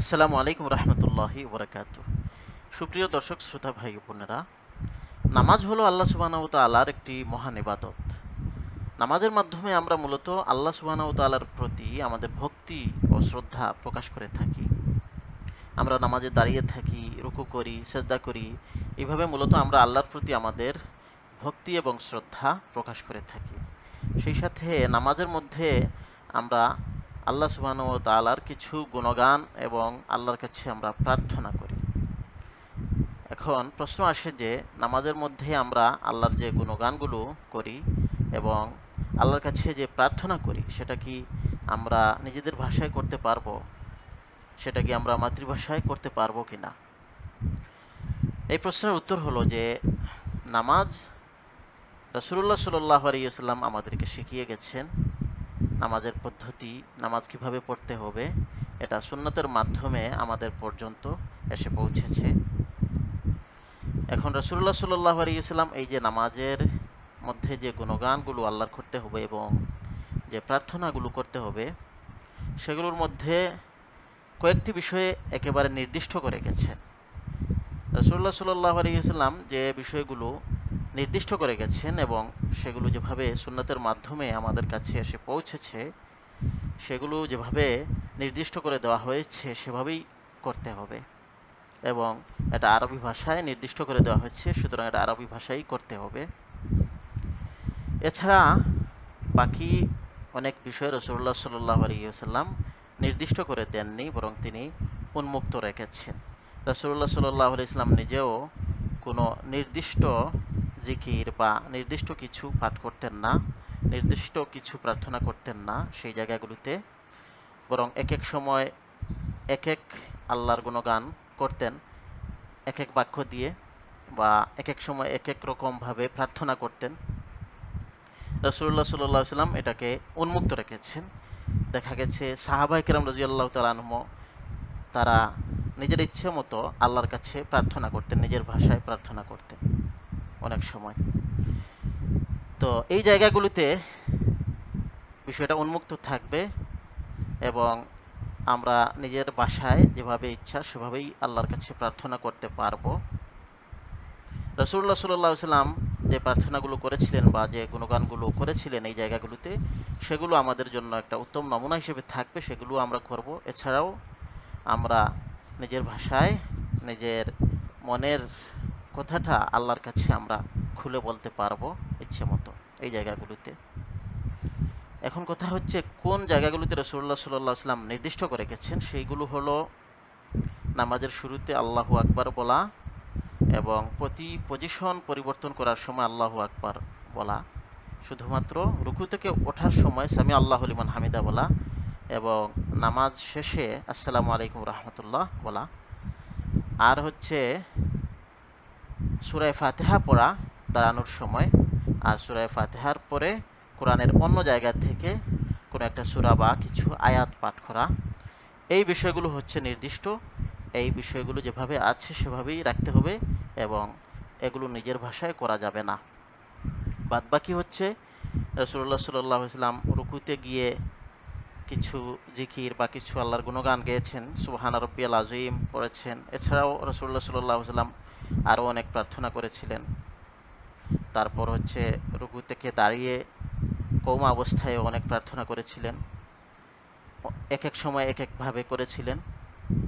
আসসালামু আলাইকুম রহমতুল্লাহি ওবরাকাত সুপ্রিয় দর্শক, শ্রোতা ভাই বোনেরা, নামাজ হলো আল্লাহ সুবাহ তালার একটি মহান ইবাদত। নামাজের মাধ্যমে আমরা মূলত আল্লাহ সুবাহ তালার প্রতি আমাদের ভক্তি ও শ্রদ্ধা প্রকাশ করে থাকি। আমরা নামাজে দাঁড়িয়ে থাকি, রুকু করি শ্রদ্ধা করি, এভাবে মূলত আমরা আল্লাহর প্রতি আমাদের ভক্তি এবং শ্রদ্ধা প্রকাশ করে থাকি। সেই সাথে নামাজের মধ্যে আমরা আল্লাহ সুবাহ তালার কিছু গুণগান এবং আল্লাহর কাছে আমরা প্রার্থনা করি। এখন প্রশ্ন আসে যে, নামাজের মধ্যে আমরা আল্লাহর যে গুণগানগুলো করি এবং আল্লাহর কাছে যে প্রার্থনা করি, সেটা কি আমরা নিজেদের ভাষায় করতে পারব? সেটা কি আমরা মাতৃভাষায় করতে পারব কি না এই প্রশ্নের উত্তর হলো যে, নামাজ রসুল্লাহ সাল্লাহ আলিয়াল্লাম আমাদেরকে শিখিয়ে গেছেন নামাজের পদ্ধতি, নামাজ কীভাবে পড়তে হবে, এটা সুন্নতের মাধ্যমে আমাদের পর্যন্ত এসে পৌঁছেছে। এখন রসুল্লাহ সাল্লাহ আলিয়াল্লাম এই যে নামাজের মধ্যে যে গুণগানগুলো আল্লাহর করতে হবে এবং যে প্রার্থনাগুলো করতে হবে, সেগুলোর মধ্যে কয়েকটি বিষয়ে একেবারে নির্দিষ্ট করে গেছেন রসুল্লাহ সাল্লাহ আলিয়াল্লাম যে বিষয়গুলো নির্দিষ্ট করে গেছেন এবং সেগুলো যেভাবে সুন্নতের মাধ্যমে আমাদের কাছে এসে পৌঁছেছে, সেগুলো যেভাবে নির্দিষ্ট করে দেওয়া হয়েছে, সেভাবেই করতে হবে। এবং এটা আরবি ভাষায় নির্দিষ্ট করে দেওয়া হয়েছে, সুতরাং এটা আরবি ভাষাই করতে হবে। এছাড়া বাকি অনেক বিষয় রসুল্লাহ সাল্লাহ আলিয়াল্লাম নির্দিষ্ট করে দেননি, বরং তিনি উন্মুক্ত রেখেছেন। রসুল্লাহ সাল্লাহ ইসলাম নিজেও কোনো নির্দিষ্ট জিকির বা নির্দিষ্ট কিছু পাঠ করতেন না, নির্দিষ্ট কিছু প্রার্থনা করতেন না সেই জায়গাগুলোতে। বরং এক এক সময় এক এক আল্লাহর গুণগান করতেন এক এক বাক্য দিয়ে বা এক এক সময় এক এক রকমভাবে প্রার্থনা করতেন। রসুল্লাহ সাল্লাহ সাল্লাম এটাকে উন্মুক্ত রেখেছেন। দেখা গেছে সাহাবাই কিরাম রাজিয়াল্লাহ তালানহ তারা নিজের ইচ্ছে মতো আল্লাহর কাছে প্রার্থনা করতেন, নিজের ভাষায় প্রার্থনা করতেন। অনেক সময়। তো এই জায়গাগুলিতে বিষয়টা উন্মুক্ত থাকবে এবং আমরা নিজের বাসায় যেভাবে ইচ্ছা সেভাবেই আল্লাহর কাছে প্রার্থনা করতে পারব। রসুল্লাহ সাল্লাহ সাল্লাম যে প্রার্থনাগুলো করেছিলেন বা যে গুণগানগুলো করেছিলেন এই জায়গাগুলোতে, সেগুলো আমাদের জন্য একটা উত্তম নমুনা হিসেবে থাকবে, সেগুলো আমরা করব। এছাড়াও আমরা নিজের ভাষায়, নিজের মনের কথাটা আল্লাহর কাছে আমরা খুলে বলতে পারব ইচ্ছে মতো এই জায়গাগুলোতে। এখন কথা হচ্ছে কোন জায়গাগুলোতে রসুল্লাহ সাল্লাহ আসলাম নির্দিষ্ট করে গেছেন, সেইগুলো হলো নামাজের শুরুতে আল্লাহু আকবার বলা এবং প্রতি পজিশন পরিবর্তন করার সময় আল্লাহু আকবার বলা। শুধুমাত্র রুকু থেকে ওঠার সময় সামি আল্লাহ আলিমান হামিদা বলা এবং নামাজ শেষে আসসালামু আলাইকুম রহমতুল্লাহ বলা। আর হচ্ছে সুরায় ফাতেহা পড়া দাঁড়ানোর সময় আর সুরায় ফাতেহার পরে কোরআনের অন্য জায়গা থেকে কোনো একটা সুরা বা কিছু আয়াত পাঠ করা। এই বিষয়গুলো হচ্ছে নির্দিষ্ট। এই বিষয়গুলো যেভাবে আছে সেভাবেই রাখতে হবে এবং এগুলো নিজের ভাষায় করা যাবে না। বাদ বাকি হচ্ছে রসুল্লাহ সাল্লাহ ইসলাম রুকুতে গিয়ে কিছু জিকির বা কিছু আল্লাহর গুণগান গেয়েছেন। সুবাহান রব্বিয়াল আজিম পড়েছেন। এছাড়াও রসুল্লাহ সাল্লাহ সাল্লাম আরও অনেক প্রার্থনা করেছিলেন। তারপর হচ্ছে রুকু থেকে দাঁড়িয়ে কৌমা অবস্থায় অনেক প্রার্থনা করেছিলেন। এক এক সময় এক একভাবে করেছিলেন।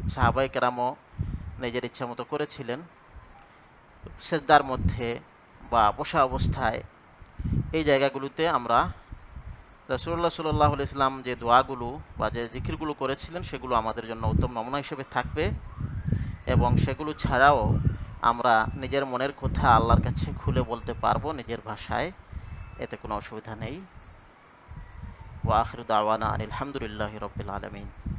সাহাবাই কেরামও নিজের ইচ্ছা মতো করেছিলেন। সেজদার মধ্যে বা বসা অবস্থায় এই জায়গাগুলোতে আমরা রসুল্লাহ সাল্লাহ ইসলাম যে দোয়াগুলো বা যে জিকিরগুলো করেছিলেন, সেগুলো আমাদের জন্য উত্তম নমুনা হিসেবে থাকবে এবং সেগুলো ছাড়াও আমরা নিজের মনের কথা আল্লাহর কাছে খুলে বলতে পারব নিজের ভাষায়। এতে কোনো অসুবিধা নেই। ওয়াখির দাওয়ানা আলহামদুলিল্লাহ রবিল আলমিন।